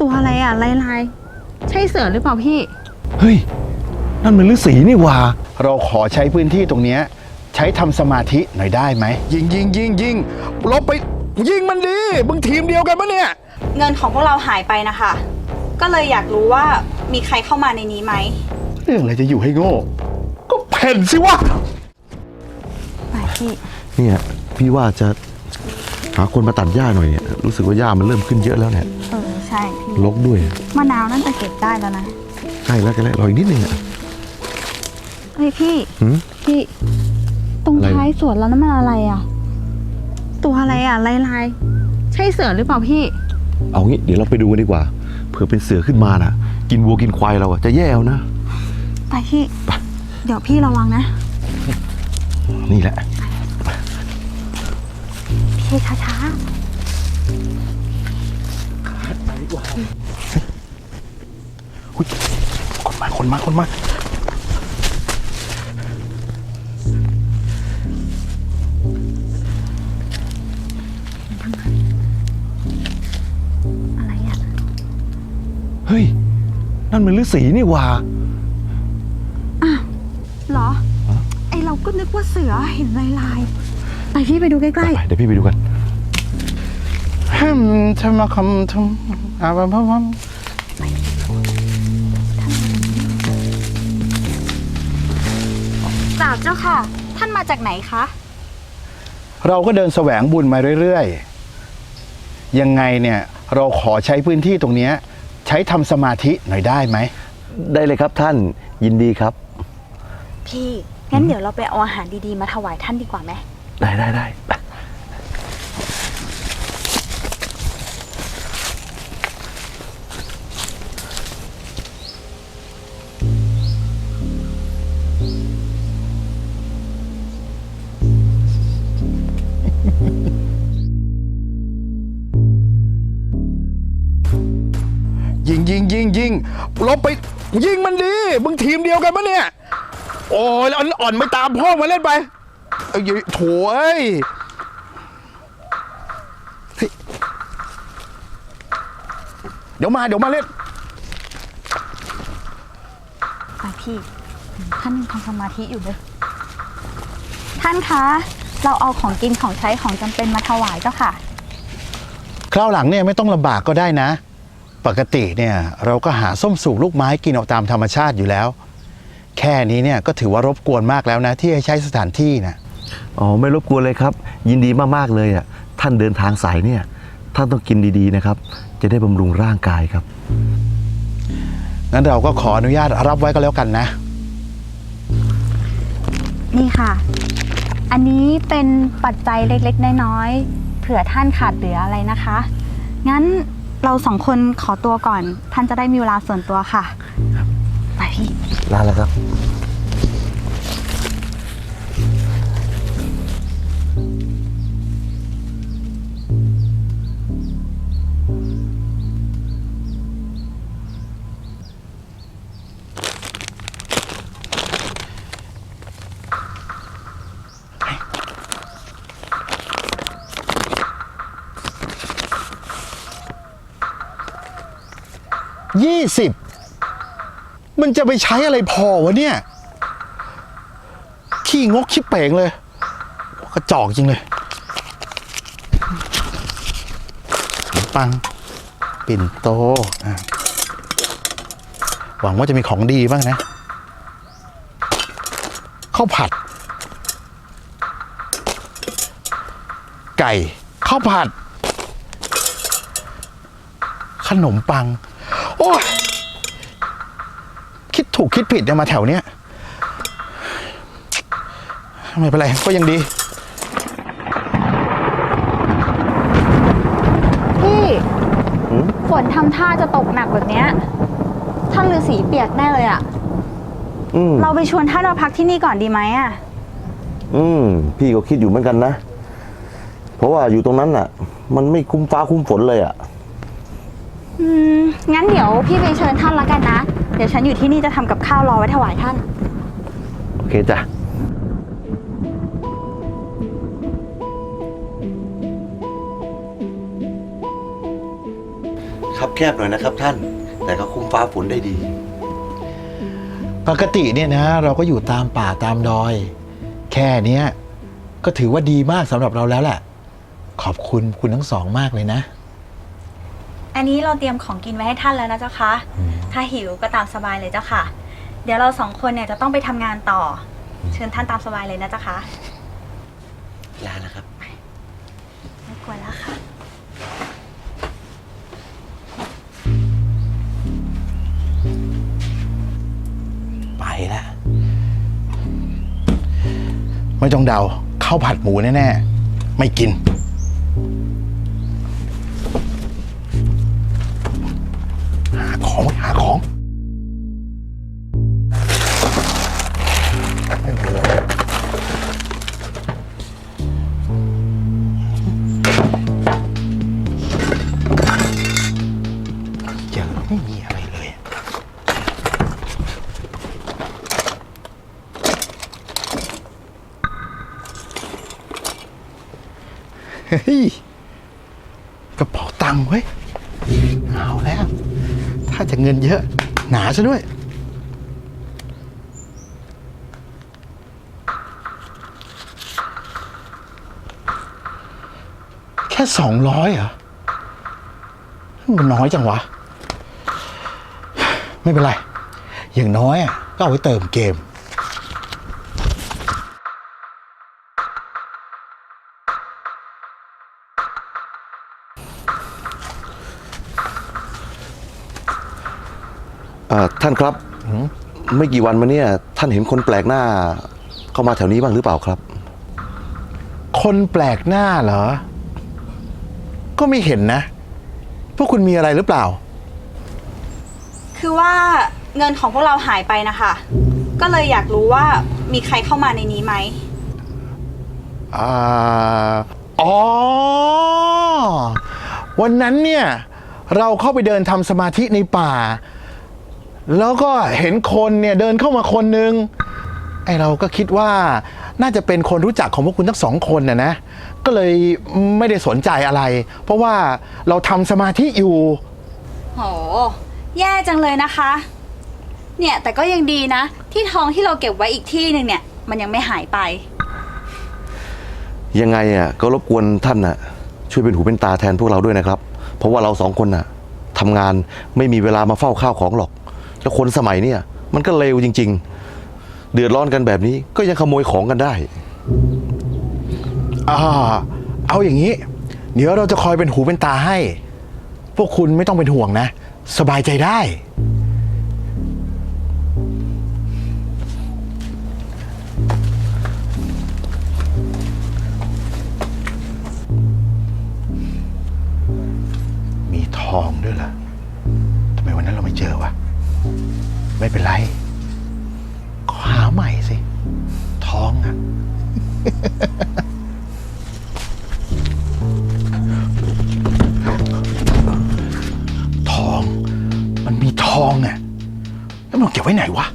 ตัวอะไรอะลายลายๆใช่เสือหรือเปล่าพี่ เฮ้ย นั่นมันฤาษีนี่หว่า เราขอใช้พื้นที่ตรงเนี้ยใช้ทำสมาธิหน่อยได้ไหม ยิงยิงยิงยิงลบไปยิงมันดีมึงทีมเดียวกันปะเนี่ย เงินของพวกเราหายไปนะคะ ก็เลยอยากรู้ว่ามีใครเข้ามาในนี้ไหม เรื่องอะไรจะอยู่ให้โง่ ก็เพ่นสิวะ ไปพี่ เนี่ย พี่ว่าจะ หาคนมาตัดหญ้าหน่อยเนี่ยรู้สึกว่าหญ้ามันเริ่มขึ้นเยอะแล้วเนี่ยเออใช่พี่รกด้วยมะนาวนั่นจะเก็บได้แล้วนะใกล้แล้วใกล้แล้วรออีกนิดนึงอะ เฮ้ยพี่หืม พี่ ตรงอะไร ท้ายสวนแล้วนั่นมันอะไรอะ ตัวอะไรอะลายลายๆใช่เสือหรือเปล่าพี่ เอางี้เดี๋ยวเราไปดูกันดีกว่าเผื่อเป็นเสือขึ้นมาน่ะกินวัวกินควายเราอะจะแย่เอานะ ไปพี่ เดี๋ยวพี่ระวังนะ นี่แหละ พี่ช้าอุ๊ยคนมาคนมาคนมาๆอะไรอะ เฮ้ย นั่นมันฤาษีนี่หว่าเหรอ ไอเราก็นึกว่าเสือเห็นลายลายๆ ไปพี่ไปดูใกล้ไปเดี๋ยวพี่ไปดูกันฮัมทำมาคำทำอาบัมพัมๆจากเจ้าค่ะ ท่านมาจากไหนคะ เราก็เดินแสวงบุญมาเรื่อยๆ ยังไงเนี่ยเราขอใช้พื้นที่ตรงเนี้ยใช้ทำสมาธิหน่อยได้ไหม ได้เลยครับท่านยินดีครับ พี่ งั้นเดี๋ยวเราไปเอาอาหารดีๆ มาถวายท่านดีกว่าไหม ได้ได้ได้ไปยิงยิงยิงยิงลบไปยิงมันดีมึงทีมเดียวกันปะเนี่ย โอ้ยแล้วอ่อนไม่ตามพ่อมาเล่นไป เอ้ยโถเอ้ยเฮ้ยเดี๋ยวมาเดี๋ยวมาเล่นไปพี่ ท่านยังทำสมาธิอยู่เลย ท่านคะ เราเอาของกินของใช้ของจำเป็นมาถวายเจ้าค่ะ คราวหลังเนี่ยไม่ต้องลำบากก็ได้นะ ปกติเนี่ยเราก็หาส้มสูกลูกไม้กินเอาตามธรรมชาติอยู่แล้ว แค่นี้เนี่ยก็ถือว่ารบกวนมากแล้วนะ ที่ให้ใช้สถานที่นะ อ๋อไม่รบกวนเลยครับ ยินดีมากๆเลยอะท่านเดินทางสายเนี่ย ท่านต้องกินดีๆนะครับ จะได้บำรุงร่างกายครับ งั้นเราก็ขออนุญาตรับไว้ก็แล้วกันนะ นี่ค่ะ อันนี้เป็นปัจจัยเล็กๆ น้อยๆ เผื่อท่านขาดเหลืออะไรนะคะ งั้นเราสองคนขอตัวก่อน ท่านจะได้มีเวลาส่วนตัวค่ะ ไปพี่ ลาแล้วครับ ยี่สิบมันจะไปใช้อะไรพอวะเนี่ย ขี้งกขี้เป่งเลย กระจอกจริงเลยขนมปัง ปิ่นโต หวังว่าจะมีของดีบ้างนะข้าวผัด ไก่ข้าวผัด ขนมปัง โอ้ยคิดถูกคิดผิดเนี่ยมาแถวเนี้ยไม่เป็นไรก็ยังดีพี่ฝนทำท่าจะตกหนักแบบเนี้ยท่านฤาษีเปียกแน่เลยอะอืมเราไปชวนท่านมาพักที่นี่ก่อนดีไหมอะอืมพี่ก็คิดอยู่เหมือนกันนะ เพราะว่าอยู่ตรงนั้นน่ะ มันไม่คุ้มฟ้าคุ้มฝนเลยอะ อืมงั้นเดี๋ยวพี่ไปเชิญท่านละกันนะ เดี๋ยวฉันอยู่ที่นี่จะทำกับข้าวรอไว้ถวายท่าน โอเคจ้ะ ครับแคบๆหน่อยนะครับท่าน แต่ก็คุ้มฟ้าฝนได้ดี ปกติเนี่ยนะ เราก็อยู่ตามป่าตามดอย แค่เนี้ยก็ถือว่าดีมากสำหรับเราแล้วแหละ ขอบคุณคุณทั้งสองมากเลยนะ อันนี้เราเตรียมของกินไว้ให้ท่านแล้วนะเจ้าคะ ถ้าหิวก็ตามสบายเลยเจ้าค่ะ เดี๋ยวเราสองคนเนี่ยจะต้องไปทำงานต่อ เชิญท่านตามสบายเลยนะเจ้าคะลาแล้วครับ ไม่กลัวแล้วค่ะ ไปแล้วไม่ต้องเดาข้าวผัดหมูแน่ ๆ ไม่กิน ฮ้ยกระเป๋าตังค์เว้ย เอาแล้ว ถ้าจะเงินเยอะ หนาซะด้วย แค่สองร้อยเหรอ มันน้อยจังวะ ไม่เป็นไร อย่างน้อยอะก็เอาไว้เติมเกม ท่านครับไม่กี่วันมาเนี่ยท่านเห็นคนแปลกหน้า เข้ามาแถวนี้บ้างหรือเปล่าครับ คนแปลกหน้าเหรอ ก็ไม่เห็นนะ พวกคุณมีอะไรหรือเปล่า คือว่าเงินของพวกเราหายไปนะคะ ก็เลยอยากรู้ว่ามีใครเข้ามาในนี้ไหมอ่าอ๋อ วันนั้นเนี่ย เราเข้าไปเดินทำสมาธิในป่า แล้วก็เห็นคนเนี่ยเดินเข้ามาคนนึงไอเราก็คิดว่าน่าจะเป็นคนรู้จักของพวกคุณทั้งสองคนนะนะ ก็เลยไม่ได้สนใจอะไร เพราะว่าเราทำสมาธิอยู่ โห แย่จังเลยนะคะ เนี่ยแต่ก็ยังดีนะ ที่ทองที่เราเก็บไว้อีกที่หนึ่งเนี่ย มันยังไม่หายไป ยังไงอะก็รบกวนท่านน่ะ ช่วยเป็นหูเป็นตาแทนพวกเราด้วยนะครับ เพราะว่าเราสองคนน่ะทำงานไม่มีเวลามาเฝ้าข้าวของหรอก แล้วคนสมัยเนี่ยมันก็เลวจริง ๆ เดือดร้อนกันแบบนี้ ก็ยังขโมยของกันได้ อ่า เอาอย่างนี้ เดี๋ยวเราจะคอยเป็นหูเป็นตาให้ พวกคุณไม่ต้องเป็นห่วงนะ สบายใจได้ มีทองด้วยล่ะ ไม่เป็นไร ก็หาใหม่สิทองอะทอง มันมีทองอะแล้วมันเก็บไว้ไหนวะ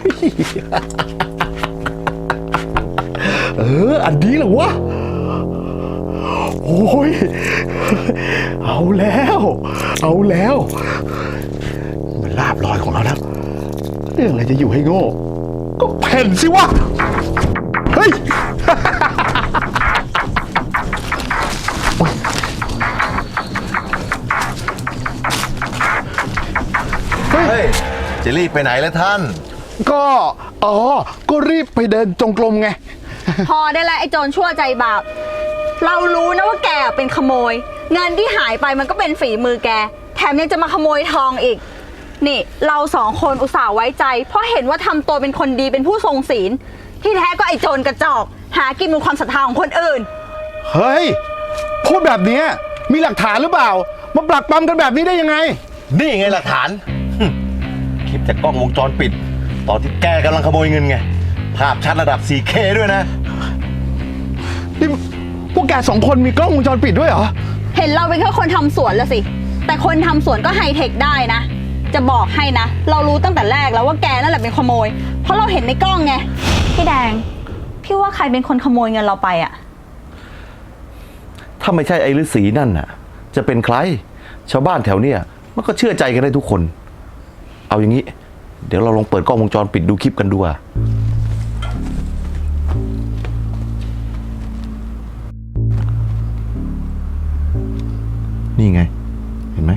ไม่มีเอ อ อันนี้เหรอวะ โอ้ย เอาแล้ว เอาแล้ว มันลาบลอยของเราแล้ว เรื่องอะไรจะอยู่ให้โง่ ก็แผ่นสิวะ เฮ้ยเฮ้ยจะรีบไปไหนแล้วท่าน ก็ อ๋อ ก็รีบไปเดินจงกรมไง พอได้แล้วไอ้โจรชั่วใจบาป เรารู้นะว่าแกเป็นขโมย เงินที่หายไปมันก็เป็นฝีมือแก แถมยังจะมาขโมยทองอีก นี่เราสองคนอุตส่าห์ไว้ใจ เพราะเห็นว่าทำตัวเป็นคนดีเป็นผู้ทรงศีล ที่แท้ก็ไอ้โจรกระจอก หากินบนความศรัทธาของคนอื่น เฮ้ย พูดแบบเนี้ยมีหลักฐานหรือเปล่า มาปลักปั๊มกันแบบนี้ได้ยังไง นี่ไงหลักฐานหึคลิปจากกล้องวงจรปิด ตอนที่แกกำลังขโมยเงินไง ภาพชัดระดับ 4K ด้วยนะ นี่พวกแกสองคนมีกล้องวงจรปิดด้วยเหรอ เห็นเราเป็นแค่คนทำสวนละสิ แต่คนทำสวนก็ไฮเทคได้นะ จะบอกให้นะ เรารู้ตั้งแต่แรกแล้วว่าแกนั่นแหละเป็นขโมยเพเพราะเราเห็นในกล้องไง พี่แดง พี่ว่าใครเป็นคนขโมยเงินเราไปอะถ้าไม่ใช่ไอ้ฤาษีนั่นน่ะ จะเป็นใคร ชาวบ้านแถวเนี้ยมันก็เชื่อใจกันได้ทุกคน เอาอย่างนี้ เดี๋ยวเราลองเปิดกล้องวงจรปิดดูคลิปกันดูอะ นี่ไง เห็นไหม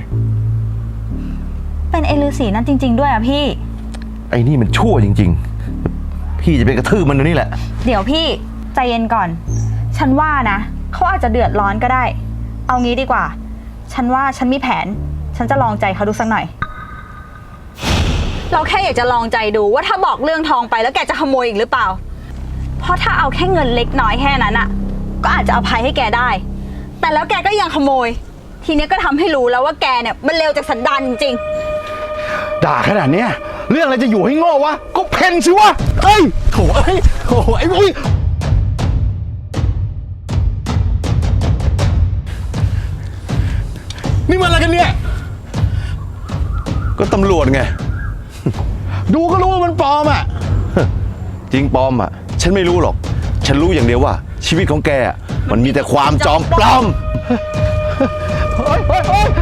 เป็นเอลือสีนั่นจริง ๆ ด้วยอะพี่ ไอ้นี่มันชั่วจริง ๆ พี่จะเป็นกระทืบมันเดี๋ยวนี้แหละ เดี๋ยวพี่ใจเย็นก่อน ฉันว่านะเขาอาจจะเดือดร้อนก็ได้ เอางี้ดีกว่า ฉันว่าฉันมีแผน ฉันจะลองใจเขาดูสักหน่อย เราแค่อยากจะลองใจดูว่าถ้าบอกเรื่องทองไปแล้วแกจะขโมยอีกหรือเปล่า เพราะถ้าเอาแค่เงินเล็กน้อยแค่นั้นอะก็อาจจะอภัยให้แกได้ แต่แล้วแกก็ยังขโมย ทีเนี้ยก็ทำให้รู้แล้วว่าแกเนี่ยมันเลวจากสันดานจริงด่าขนาดเนี้ยเรื่องอะไรจะอยู่ให้โง่วะ ก็เพนสิวะเอ้ยโถเอ้ยโถไอ้บุ้ยนี่มันอะไรกันเนี่ย ก็ตำรวจไง ดูก็รู้ว่ามันปลอมอะ จริงปลอมอะ ฉันไม่รู้หรอก ฉันรู้อย่างเดียวว่า ชีวิตของแกอะมันมีแต่ความจอมปลอม เฮ้ยเฮ้ยเฮ้ยเอ้